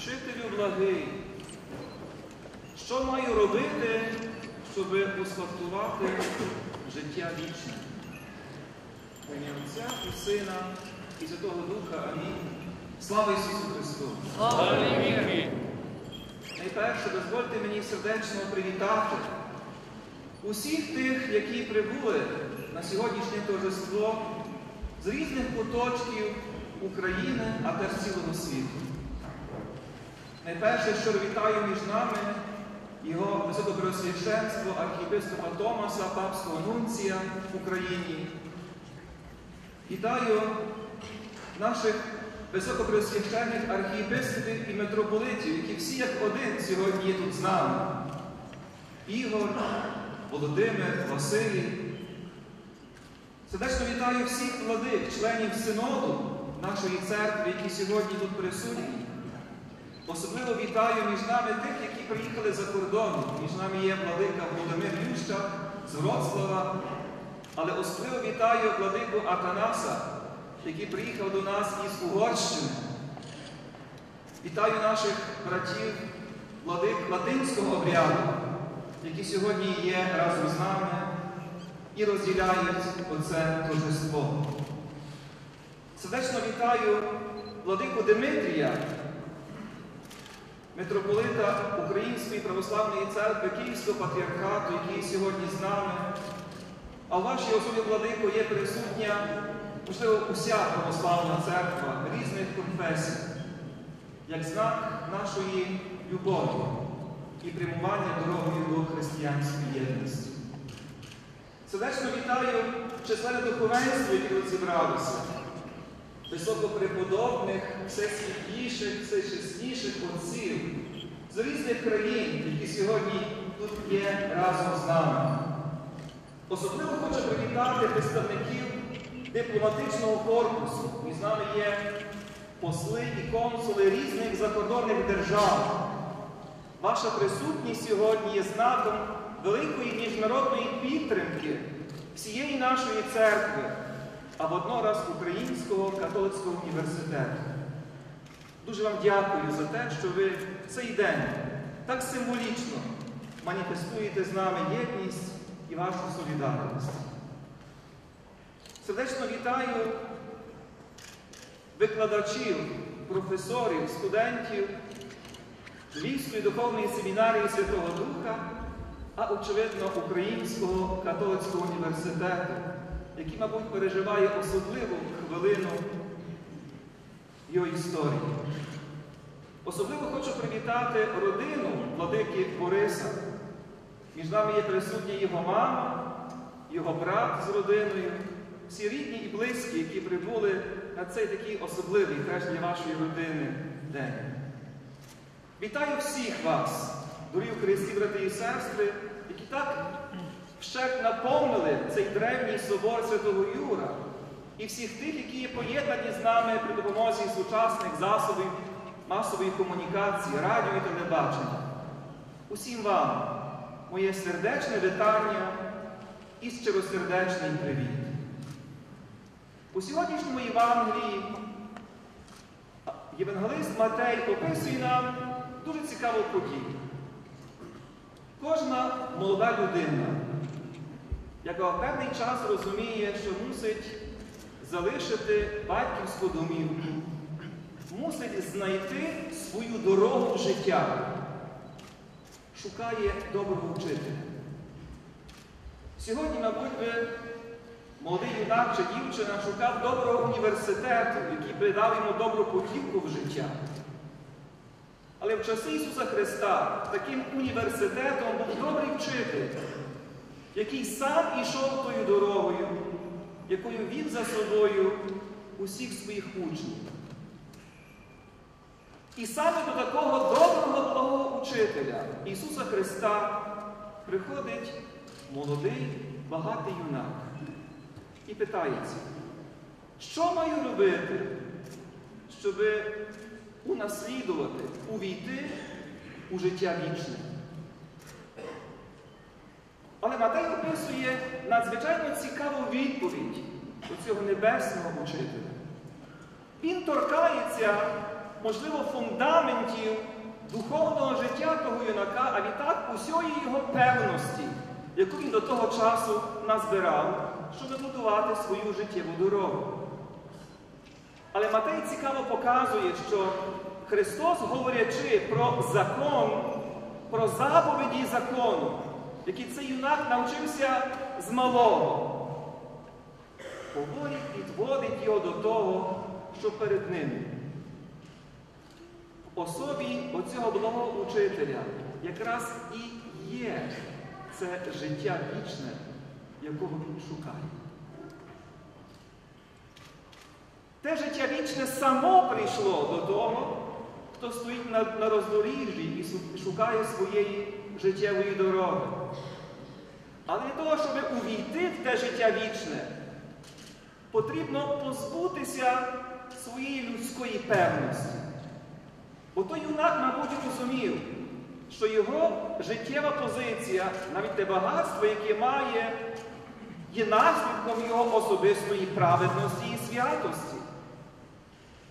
Учителю благий, що маю робити, щоб успадкувати життя вічне? Ім'я Отця і Сина і Святого Духа. Амінь. Слава Ісусу Христу! Найперше, дозвольте мені сердечно привітати усіх тих, які прибули на сьогоднішнє торжество з різних куточків України, а теж цілого світу. Найперше, що вітаю між нами його високопреосвященство архієпископа Томаса, папського нунція в Україні. Вітаю наших високопреосвящених архієпископів і митрополитів, які всі як один сьогодні є тут з нами. Ігор, Володимир, Василій. Сердечно вітаю всіх владик, членів синоду нашої церкви, які сьогодні тут присутні. Особливо вітаю між нами тих, які приїхали за кордон. Між нами є владика Володимир Ющак з Вроцлава, але особливо вітаю владику Атанаса, який приїхав до нас із Угорщини. Вітаю наших братів владик латинського обряду, які сьогодні є разом з нами і розділяють оце торжество. Сердечно вітаю владику Димитрія, митрополита Української православної церкви Київського патріархату, який сьогодні з нами. А в вашій особі, владико, є присутня, можливо, уся православна церква різних конфесій, як знак нашої любові і прямування дорогою до християнської єдності. Сердечно вітаю численне духовенство, які тут зібралося, високопреподобних, все світліших, все чесніших отців з різних країн, які сьогодні тут є разом з нами. Особливо хочу привітати представників дипломатичного корпусу. І з нами є посли і консули різних закордонних держав. Ваша присутність сьогодні є знаком великої міжнародної підтримки всієї нашої церкви, а воднораз Українського католицького університету. Дуже вам дякую за те, що ви в цей день так символічно маніфестуєте з нами єдність і вашу солідарність. Сердечно вітаю викладачів, професорів, студентів Львівської духовної семінарії Святого Духа, а очевидно Українського католицького університету, який, мабуть, переживає особливу хвилину його історії. Особливо хочу привітати родину владики Бориса. Між нами є присутня його мама, його брат з родиною, всі рідні і близькі, які прибули на цей такий особливий теж для вашої родини день. Вітаю всіх вас, дорогі Христі, брати і сестри, які так ще наповнили цей древній собор Святого Юра, і всіх тих, які є поєднані з нами при допомозі сучасних засобів масової комунікації, радіо і телебачення. Усім вам моє сердечне вітання і щиросердечний привіт. У сьогоднішньому Євангелії Євангелист Матей описує нам дуже цікаву подію. Кожна молода людина, яка певний час розуміє, що мусить залишити батьківську домівку, мусить знайти свою дорогу життя, шукає доброго вчителя. Сьогодні, мабуть, ви, молодий юнак чи дівчина, шукав доброго університету, який би дав йому добру путівку в життя. Але в часи Ісуса Христа таким університетом був добрий вчитель, який сам ішов тою дорогою, якою вів за собою усіх своїх учнів. І саме до такого доброго благого учителя Ісуса Христа приходить молодий, багатий юнак і питається, що маю робити, щоб унаслідувати, увійти у життя вічне? Але Матей описує надзвичайно цікаву відповідь до цього небесного учителя. Він торкається можливо, фундаментів духовного життя того юнака, а відтак усієї його певності, яку він до того часу назбирав, щоб будувати свою життєву дорогу. Але Матей цікаво показує, що Христос, говорячи про закон, про заповіді закону, які цей юнак навчився з малого, поволі підводить його до того, що перед ним. В особі оцього благого учителя якраз і є це життя вічне, якого він шукає. Те життя вічне само прийшло до того, хто стоїть на, на роздоріжжі і шукає своєї життєвої дороги. Але для того, щоб увійти в те життя вічне, потрібно позбутися своєї людської певності. Бо той юнак, мабуть, розумів, що його життєва позиція, навіть те багатство, яке має, є наслідком його особистої праведності і святості.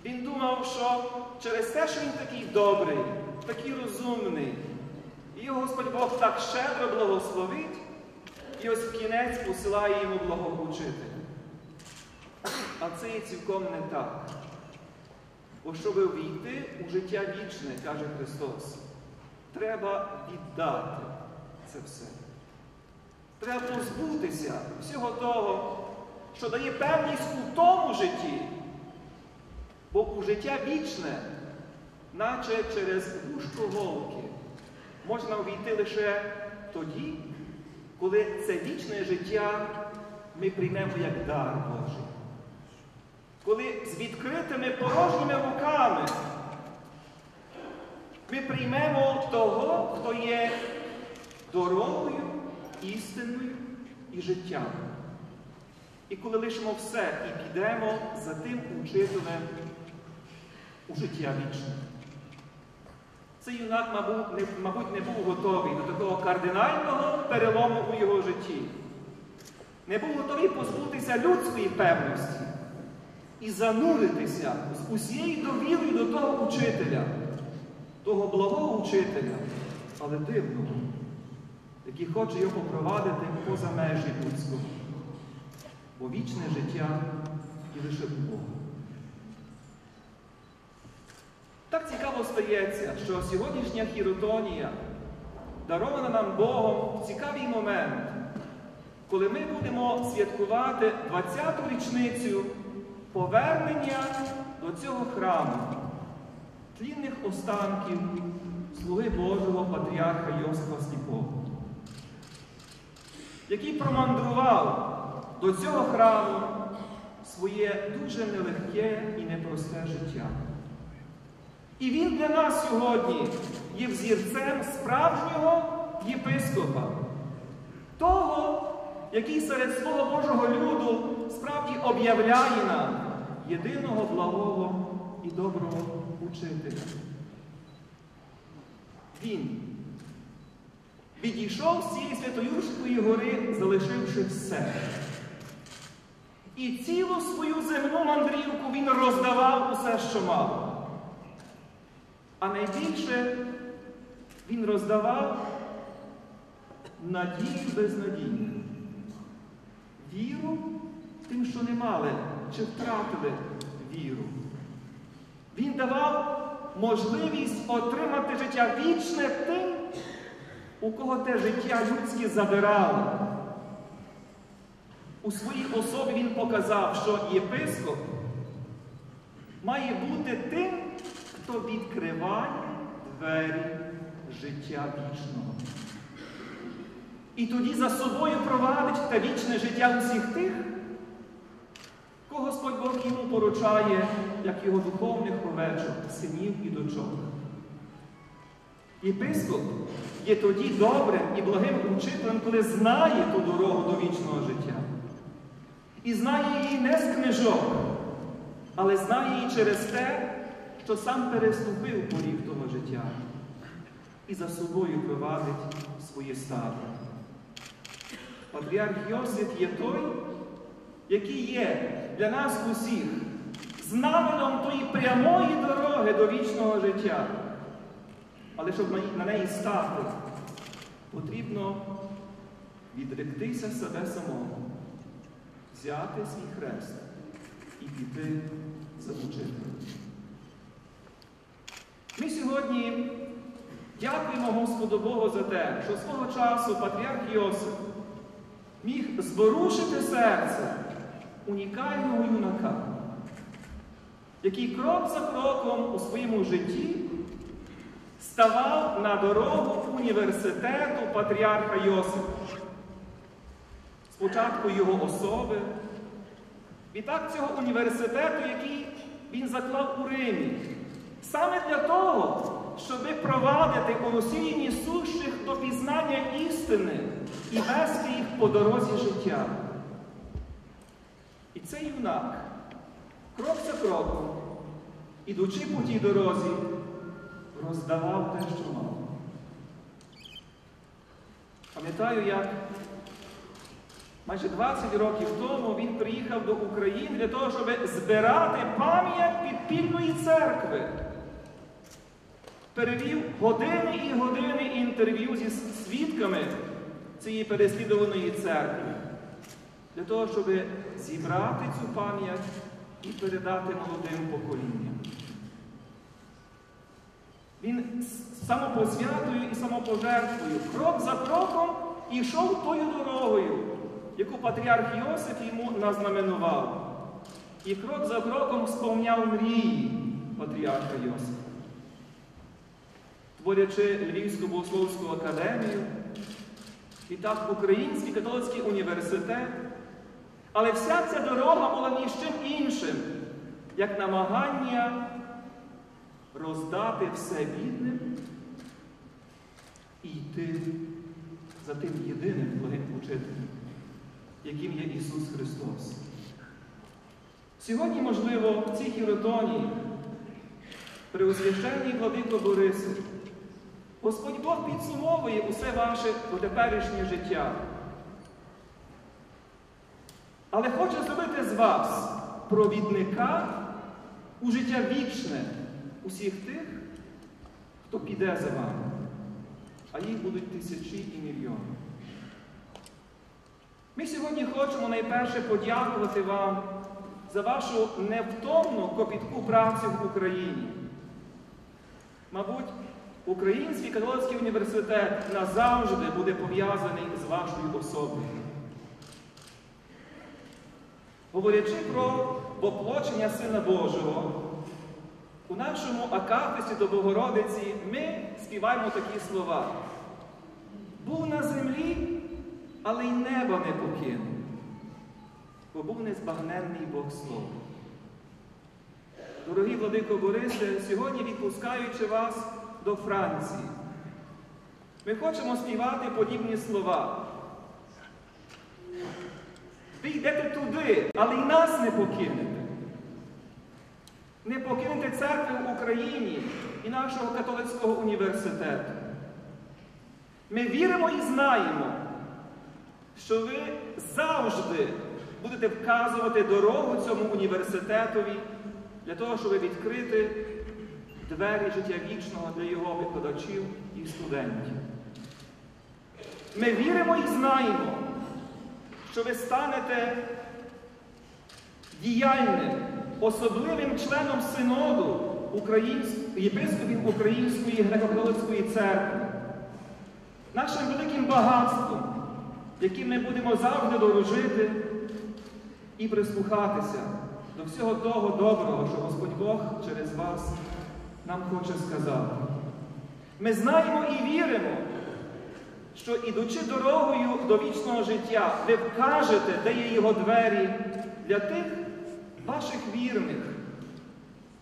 Він думав, що через те, що він такий добрий, такий розумний, і Господь Бог так щедро благословить, і ось в кінець посилає йому благого учителя. А це є цілком не так. Бо щоб увійти у життя вічне, каже Христос, треба віддати це все. Треба позбутися всього того, що дає певність у тому житті. Бо у життя вічне, наче через вушко голки, можна увійти лише тоді, коли це вічне життя ми приймемо як дар Божий. Коли з відкритими порожніми руками ми приймемо того, хто є дорогою, істинною і життям. І коли лишимо все і підемо за тим учителем у життя вічне. Цей юнак, мабуть не, був готовий до такого кардинального перелому у його житті. Не був готовий позбутися людської певності і зануритися з усією довірою до того учителя, того благого учителя, але дивного, який хоче його провадити поза межі людського. Бо вічне життя і лише в Так цікаво стається, що сьогоднішня хіротонія дарована нам Богом в цікавий момент, коли ми будемо святкувати 20-ту річницю повернення до цього храму, тлінних останків слуги Божого патріарха Йосифа Сліпого, який промандрував до цього храму своє дуже нелегке і непросте життя. І він для нас сьогодні є взірцем справжнього єпископа, того, який серед свого Божого люду справді об'являє нам єдиного благого і доброго учителя. Він відійшов з цієї Святоюрської гори, залишивши все. І цілу свою земну мандрівку він роздавав усе, що мав. А найбільше він роздавав надію безнадійну. Віру тим, що не мали чи втратили віру. Він давав можливість отримати життя вічне тим, у кого те життя людське забирали. У своїй особі він показав, що єпископ має бути тим, хто відкриває двері життя вічного. І тоді за собою провадить те вічне життя усіх тих, кого Господь Бог йому поручає, як його духовних овечок, синів і дочок. Єпископ є тоді добрим і благим учителем, коли знає ту дорогу до вічного життя. І знає її не з книжок, але знає її через те, що сам переступив поріг того життя і за собою провадить своє стадо. Патріарх Йосиф є той, який є для нас усіх знаменом тої прямої дороги до вічного життя. Але щоб на неї стати, потрібно відректися себе самому, взяти свій хрест і піти за учителем. Ми сьогодні дякуємо Господу Богу за те, що свого часу патріарх Йосип міг зворушити серце унікального юнака, який крок за кроком у своєму житті ставав на дорогу університету патріарха Йосипа. Спочатку його особи, відтак цього університету, який він заклав у Римі, саме для того, щоб провадити розсіянні сущих до пізнання істини і вести їх по дорозі життя. І цей юнак, крок за кроком, ідучи по тій дорозі, роздавав те, що мав. Пам'ятаю, як майже 20 років тому він приїхав до України для того, щоб збирати пам'ять підпільної церкви. Перевів години і години інтерв'ю зі свідками цієї переслідуваної церкви, для того, щоб зібрати цю пам'ять і передати молодим поколінням. Він самопосвятою і самопожертвою, крок за кроком йшов тою дорогою, яку патріарх Йосиф йому назнаменував. І крок за кроком сповняв мрії патріарха Йосифа. Творячи Львівську богословську академію, і так Український католицький університет. Але вся ця дорога була ні з чим іншим, як намагання роздати все бідним і йти за тим єдиним благим учителем, яким є Ісус Христос. Сьогодні, можливо, в цій хіротонії, при освященній владико Борисе, Господь Бог підсумовує усе ваше теперішнє життя. Але хоче зробити з вас провідника у життя вічне усіх тих, хто піде за вами. А їх будуть тисячі і мільйони. Ми сьогодні хочемо найперше подякувати вам за вашу невтомну копітку працю в Україні. Мабуть, Український католицький університет назавжди буде пов'язаний з вашою особою. Говорячи про воплочення Сина Божого, у нашому акафисті до Богородиці ми співаємо такі слова. Був на землі, але й неба не покинув, бо був незбагненний Бог Слово. Дорогі владико Борисе, сьогодні відпускаючи вас до Франції, ми хочемо співати подібні слова. Ви йдете туди, але й нас не покинете. Не покинете церкви в Україні і нашого католицького університету. Ми віримо і знаємо, що ви завжди будете вказувати дорогу цьому університетові для того, щоб відкрити двері життя вічного для його викладачів і студентів. Ми віримо і знаємо, що ви станете діяльним, особливим членом синоду єпископів Української греко-католицької церкви, нашим великим багатством, яким ми будемо завжди дорожити і прислухатися до всього того доброго, що Господь Бог через вас нам хоче сказати. Ми знаємо і віримо, що ідучи дорогою до вічного життя, ви вкажете, де є його двері для тих ваших вірних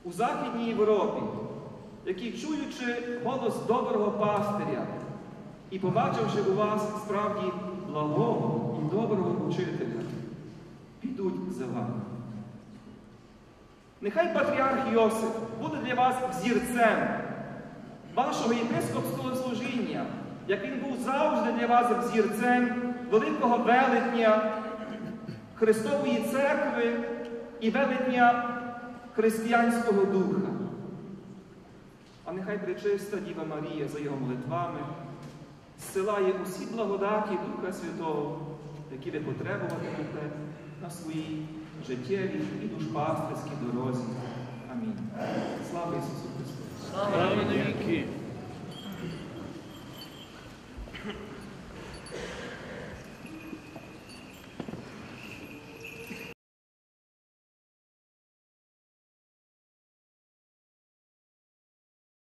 у Західній Європі, які, чуючи голос доброго пастиря і побачивши у вас справді благого і доброго учителя, підуть за вами. Нехай патріарх Йосип буде для вас взірцем вашого єпископського служіння, як він був завжди для вас взірцем великого велетня Христової церкви і велетня християнського духа. А нехай пречиста Діва Марія за його молитвами зсилає усі благодаті Духа Святого, які ви потребуватимете на своїй життєвій і душпастерській дорозі. Slavi Isusu Hristu. Slava